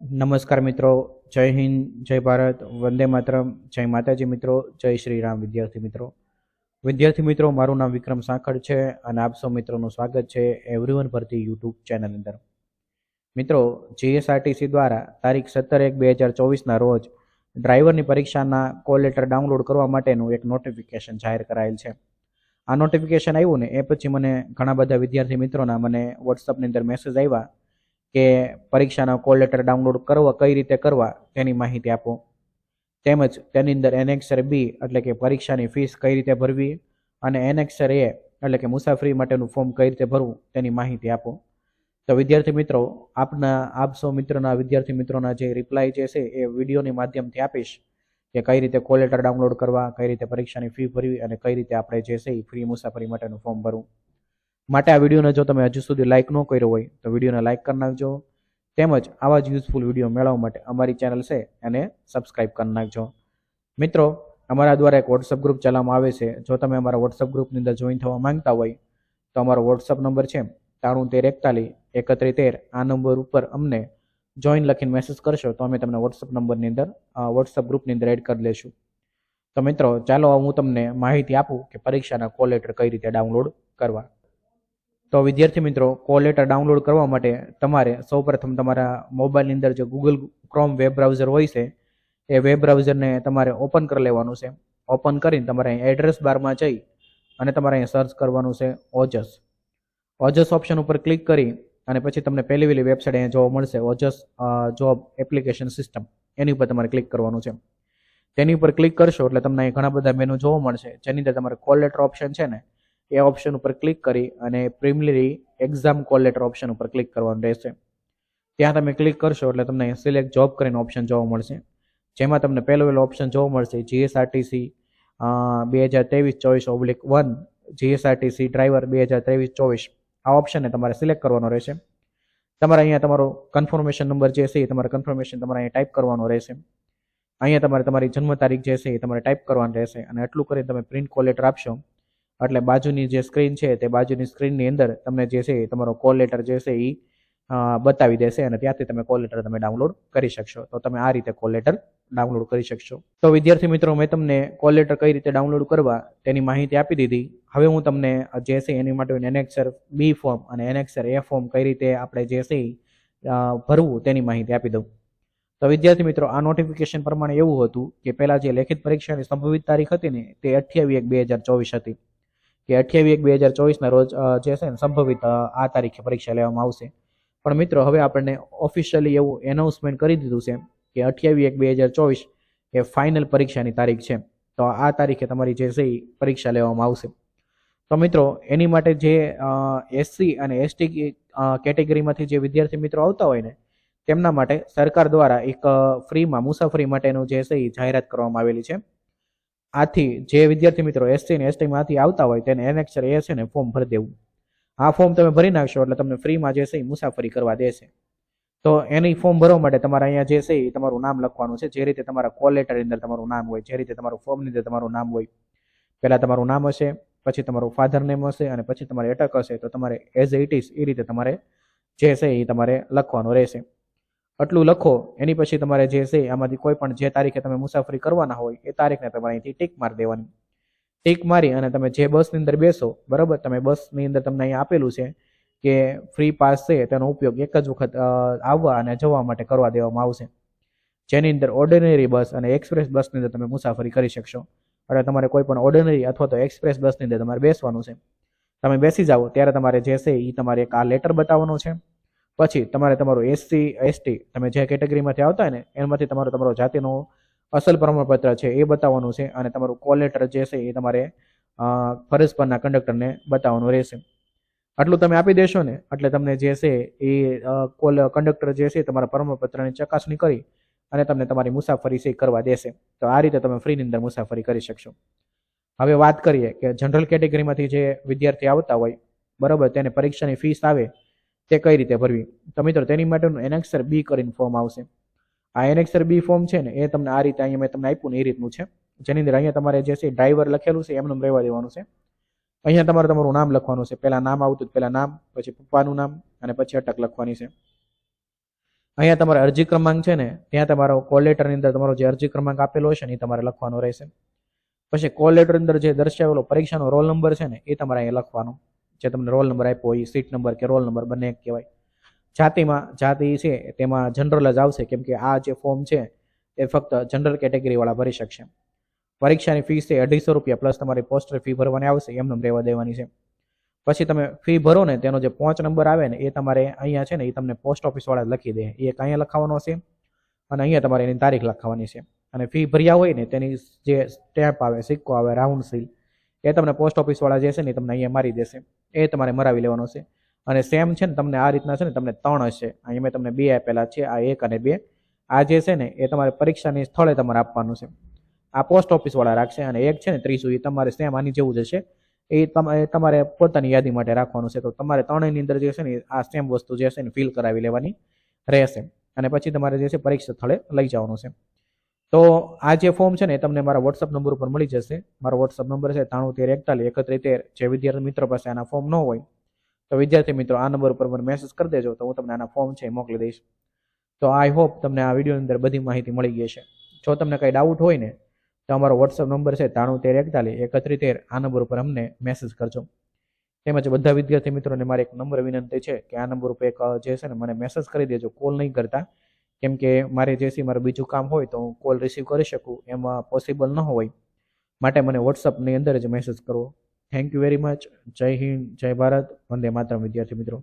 નમસ્કાર મિત્રો, જય હિન્દ, જય ભારત, વંદે માતરમ, જય માતાજી મિત્રો, જય શ્રી રામ વિદ્યાર્થી મિત્રો. વિદ્યાર્થી મિત્રો, મારું નામ વિક્રમ સાંખડ છે અને આપ સૌ મિત્રોનું સ્વાગત છે એવરીવન ભરતી યુટ્યુબ ચેનલ અંદર. મિત્રો જીએસઆરટીસી દ્વારા તારીખ સત્તર એક બે હજાર ચોવીસના રોજ ડ્રાઈવરની પરીક્ષાના કોલ લેટર ડાઉનલોડ કરવા માટેનું એક નોટિફિકેશન જાહેર કરાયેલ છે. આ નોટિફિકેશન આવ્યું ને એ પછી મને ઘણા બધા વિદ્યાર્થી મિત્રોના મને વોટ્સઅપની અંદર મેસેજ આવ્યા કે પરીક્ષાના કોલ લેટર ડાઉનલોડ કરવા, કઈ રીતે કરવા, તેની માહિતી આપો. તેમજ તેની અંદર એનેક્સર બી, એટલે કે પરીક્ષાની ફીસ કઈ રીતે ભરવી અને એનેક્સર એ, એટલે કે મુસાફરી માટેનું ફોર્મ કઈ રીતે ભરવું, તેની માહિતી આપો. તો વિદ્યાર્થી મિત્રો, આપના, આપ સૌ મિત્રોના, વિદ્યાર્થી મિત્રોના જે રિપ્લાય જે છે એ વિડીયોની માધ્યમથી આપીશ કે કઈ રીતે કોલ લેટર ડાઉનલોડ કરવા, કઈ રીતે પરીક્ષાની ફી ભરવી અને કઈ રીતે આપણે જે છે એ ફ્રી મુસાફરી માટેનું ફોર્મ ભરવું. માટે આ વિડીયોને જો તમે હજુ સુધી લાઇક ન કર્યો હોય, તો વિડીયોને લાઇક કરી નાખજો. તેમજ આવા જ યુઝફુલ વીડિયો મેળવવા માટે અમારી ચેનલ છે, એને સબસ્ક્રાઇબ કરી નાખજો. મિત્રો, અમારા દ્વારા એક વોટ્સઅપ ગ્રુપ ચલાવવામાં આવે છે. જો તમે અમારા વોટ્સઅપ ગ્રુપની અંદર જોઈન થવા માંગતા હોય, તો અમારો વોટ્સઅપ નંબર છે ત્રાણું તેર એકતાલીસ, એકત્રીસ તેર. આ નંબર ઉપર અમને જોઈન લખીને મેસેજ કરશો, તો અમે તમને વોટ્સઅપ નંબરની અંદર વોટ્સઅપ ગ્રુપની અંદર એડ કરી લેશું. તો મિત્રો, ચાલો હું તમને માહિતી આપું કે પરીક્ષાના કોલ લેટર કઈ રીતે ડાઉનલોડ કરવા. તો વિદ્યાર્થી મિત્રો કોલ લેટર ડાઉનલોડ કરવા માટે તમારે સૌપ્રથમ તમારા મોબાઈલની અંદર જે ગૂગલ ક્રોમ વેબ બ્રાઉઝર હોય છે, એ વેબ બ્રાઉઝરને તમારે ઓપન કરી લેવાનું છે. ઓપન કરીને તમારે અહીં એડ્રેસ બારમાં જઈ અને તમારે અહીં સર્ચ કરવાનું છે ઓજસ ઓજસ ઓપ્શન ઉપર ક્લિક કરી અને પછી તમને પહેલી વહેલી વેબસાઇટ અહીંયા જોવા મળશે ઓજસ જોબ એપ્લિકેશન સિસ્ટમ એની ઉપર તમારે ક્લિક કરવાનું છે. તેની ઉપર ક્લિક કરશો એટલે તમને અહીં ઘણા બધા મેનુ જોવા મળશે. જેની અંદર તમારે કોલ લેટર ઓપ્શન છે ને એ ઓપ્શન ઉપર ક્લિક કરી અને preliminary exam call letter option ઉપર ક્લિક કરવાનું રહેશે. ત્યાં તમે ક્લિક કરશો એટલે તમને સિલેક્ટ જોબ કરીને ઓપ્શન જોવા મળશે. જેમાં તમને પહેલો પહેલો ઓપ્શન જોવા મળશે જીએસઆરટીસી બે હજાર ત્રેવીસ ચોવીસ ઓબ્લિક વન જીએસઆરટીસી ડ્રાઈવર બે હજાર ત્રેવીસ ચોવીસ. આ ઓપ્શનને તમારે સિલેક્ટ કરવાનો રહેશે. તમારે અહીંયા તમારો કન્ફર્મેશન નંબર જે છે એ તમારે કન્ફર્મેશન તમારે અહીંયા ટાઈપ કરવાનો રહેશે. અહીંયા તમારે તમારી જન્મ તારીખ જે છે એ તમારે ટાઈપ કરવાની રહેશે અને એટલું કરીને તમે પ્રિન્ટ કોલેટર આપશો એટલે બાજુની જે સ્ક્રીન છે તે બાજુની સ્ક્રીનની અંદર તમને જે છે તમારો કોલ લેટર જે છે એ બતાવી દેશે અને ત્યાંથી તમે કોલ લેટર તમે ડાઉનલોડ કરી શકશો. તો તમે આ રીતે કોલ લેટર ડાઉનલોડ કરી શકશો. તો વિદ્યાર્થી મિત્રો, મેં તમને કોલ લેટર કઈ રીતે ડાઉનલોડ કરવા તેની માહિતી આપી દીધી. હવે હું તમને જે છે એની માટે એનેક્સર બી ફોર્મ અને એનેક્સર એ ફોર્મ કઈ રીતે આપણે જે છે ભરવું તેની માહિતી આપી દઉં. તો વિદ્યાર્થી મિત્રો, આ નોટિફિકેશન પ્રમાણે એવું હતું કે પહેલાં જે લેખિત પરીક્ષાની સંભવિત તારીખ હતી ને તે અઠ્યાવીસ એક બે હજાર ચોવીસ હતી. કે અઠ્યાવીસ એક બે હજાર ચોવીસના રોજ જે છે ને સંભવિત આ તારીખે પરીક્ષા લેવામાં આવશે. પણ મિત્રો, હવે આપણને ઓફિશિયલી એવું એનાઉન્સમેન્ટ કરી દીધું છે કે અઠ્યાવીસ એક બે હજાર ચોવીસ એ ફાઇનલ પરીક્ષાની તારીખ છે. તો આ તારીખે તમારી જે છે એ પરીક્ષા લેવામાં આવશે. તો મિત્રો, એની માટે જે એસસી અને એસટી કેટેગરીમાંથી જે વિદ્યાર્થી મિત્રો આવતા હોય ને, તેમના માટે સરકાર દ્વારા એક ફ્રીમાં, મુસાફરી માટેનું જે છે એ જાહેરાત કરવામાં આવેલી છે. આથી જે વિદ્યાર્થી મિત્રો એસસી ને એસટીમાંથી આવતા હોય તેને એનેક્ષર એ છે ને ફોર્મ ભરી દેવું. આ ફોર્મ તમે ભરી નાખશો એટલે તમને ફ્રીમાં જે છે એ મુસાફરી કરવા દેશે. તો એની ફોર્મ ભરવા માટે તમારે અહીંયા જે છે એ તમારું નામ લખવાનું છે. જે રીતે તમારા કોલ લેટરની અંદર તમારું નામ હોય, જે રીતે તમારું ફોર્મની અંદર તમારું નામ હોય. પહેલાં તમારું નામ હશે, પછી તમારું ફાધર નેમ હશે અને પછી તમારે એટક હશે. તો તમારે એઝ ઇટ ઇઝ એ રીતે તમારે જે છે એ તમારે લખવાનું રહેશે. આટલું લખો, એની પછી તમારે જે છે, આમાંથી કોઈ પણ જે તારીખે તમે મુસાફરી કરવાના હોય, એ તારીખને તમારે અહીંથી ટીક મારી દેવાની. ટીક મારી અને તમે જે બસની અંદર બેસો, બરાબર, તમે બસની અંદર તમને અહીંયા આપેલું છે કે ફ્રી પાસ છે, તેનો ઉપયોગ એક જ વખત આવવા અને જવા માટે કરવા દેવામાં આવશે. જેની અંદર ઓર્ડિનરી બસ અને એક્સપ્રેસ બસની અંદર તમે મુસાફરી કરી શકશો. એટલે તમારે કોઈ પણ ઓર્ડિનરી અથવા તો એક્સપ્રેસ બસની અંદર તમારે બેસવાનું છે. તમે બેસી જાઓ, ત્યારે તમારે જે છે એ તમારે એક આ લેટર બતાવવાનો છે. પછી તમારે તમારું એસસી એસટી તમે જે કેટેગરીમાંથી આવતા હોય ને, એમાંથી તમારો તમારો જાતિનો અસલ પ્રમાણપત્ર છે એ બતાવવાનું છે અને તમારું કોલ લેટર જે છે એ તમારે ફરજ પરના કંડક્ટરને બતાવવાનું રહેશે. આટલું તમે આપી દેશો ને, એટલે તમને જે છે એ કોલ કંડક્ટર જે છે તમારા પ્રમાણપત્રની ચકાસણી કરી અને તમને તમારી મુસાફરી છે કરવા દેશે. તો આ રીતે તમે ફ્રીની અંદર મુસાફરી કરી શકશો. હવે વાત કરીએ કે જનરલ કેટેગરીમાંથી જે વિદ્યાર્થી આવતા હોય, બરાબર, તેને પરીક્ષાની ફીસ આવે તે કઈ રીતે ભરવી? તો મિત્રો, તેની માટેનું એનેક્સર બી કરીને ફોર્મ આવશે. આ એનેક્સર બી ફોર્મ છે ને, એ તમને આ રીતે અહીંયા મેં તમને આપ્યું ને એ રીતનું છે. જેની અંદર અહીંયા તમારે જે છે ડ્રાઈવર લખેલું છે એમનું રહેવા દેવાનું છે. અહીંયા તમારે તમારું નામ લખવાનું છે. પહેલાં નામ આવતું પહેલાં નામ, પછી પપ્પાનું નામ, અને પછી અટક લખવાની છે. અહીંયા તમારે અરજી ક્રમાંક છે ને, ત્યાં તમારો કોલ લેટરની અંદર તમારો જે અરજી ક્રમાંક આપેલો હશે ને એ તમારે લખવાનો રહેશે. પછી કોલ લેટર અંદર જે દર્શાવેલો પરીક્ષાનો રોલ નંબર છે ને, એ તમારે અહીંયા લખવાનો. જે તમને રોલ નંબર આપ્યો હોય, સીટ નંબર કે રોલ નંબર બંને કહેવાય. જાતિમાં, જાતિ છે, તેમાં જનરલ જ આવશે, કેમ કે આ જે ફોર્મ છે, એ ફક્ત જનરલ કેટેગરીવાળા ભરી શકશે. પરીક્ષાની ફીસ છે અઢીસો રૂપિયા પ્લસ તમારી પોસ્ટર ફી ભરવાની આવશે એમને રહેવા દેવાની છે. પછી તમે ફી ભરો ને, તેનો જે પાંચ નંબર આવે ને, એ તમારે અહીંયા છે ને, એ તમને પોસ્ટ ઓફિસવાળા લખી દે. એ એક અહીંયા લખાવાનો છે, અને અહીંયા તમારે એની તારીખ લખાવાની છે. અને ફી ભર્યા હોય ને, તેની જે સ્ટેમ્પ આવે, સિક્કો આવે રાઉન્ડ સીલ એ તમને પોસ્ટ ઓફિસ વાળા જે છે ને તમને અહીંયા મારી દેશે. એ તમારે મરાવી લેવાનો છે. અને સેમ છે ને તમને આ રીતના છે ને તમને ત્રણ હશે. અહીંયા મેં તમને બે આપેલા છે, આ એક અને બે. આ જે છે ને એ તમારે પરીક્ષાની સ્થળે તમારે આપવાનું છે. આ પોસ્ટ ઓફિસવાળા રાખશે અને એક છે ને ત્રીસું એ તમારે સેમ આની જેવું જ હશે. એ તમારે પોતાની યાદી માટે રાખવાનું છે. તો તમારે ત્રણેયની અંદર જે છે ને આ સેમ વસ્તુ જે છે ને ફિલ કરાવી લેવાની રહેશે. અને પછી તમારે જે છે પરીક્ષા સ્થળે લઈ જવાનું છે. તો આ જે ફોર્મ છે ને તમને મારા વોટ્સઅપ નંબર ઉપર મળી જશે. મારો વોટ્સઅપ નંબર છે ત્રાણું તેર એકતાલીસ, એકત્રીસ, તેર. જે વિદ્યાર્થી મિત્રો પાસે આના ફોર્મ ન હોય, તો વિદ્યાર્થી મિત્રો આ નંબર ઉપર મને મેસેજ કરી દેજો તો હું તમને આના ફોર્મ છે મોકલી દઈશ. તો આઈ હોપ તમને આ વિડીયોની અંદર બધી માહિતી મળી ગઈ છે જો તમને કંઈ ડાઉટ હોય ને, તો અમારો વોટ્સઅપ નંબર છે ત્રાણું તેર એકતાલીસ, એકત્રીસ, તેર. આ નંબર ઉપર અમને મેસેજ કરજો. તેમજ બધા વિદ્યાર્થી મિત્રોને મારે એક નંબર વિનંતી છે કે આ નંબર ઉપર એક જે છે ને મને મેસેજ કરી દેજો કોલ નહીં કરતા. કેમ કે મારે જે છે મારું બીજું કામ હોય તો હું કોલ રિસીવ કરી શકું, એમાં પોસિબલ ન હોય. માટે મને વોટ્સઅપની અંદર જ મેસેજ કરવો થેન્ક યુ વેરી મચ જય હિન્દ, જય ભારત. વંદે માતરમ, વિદ્યાર્થી મિત્રો.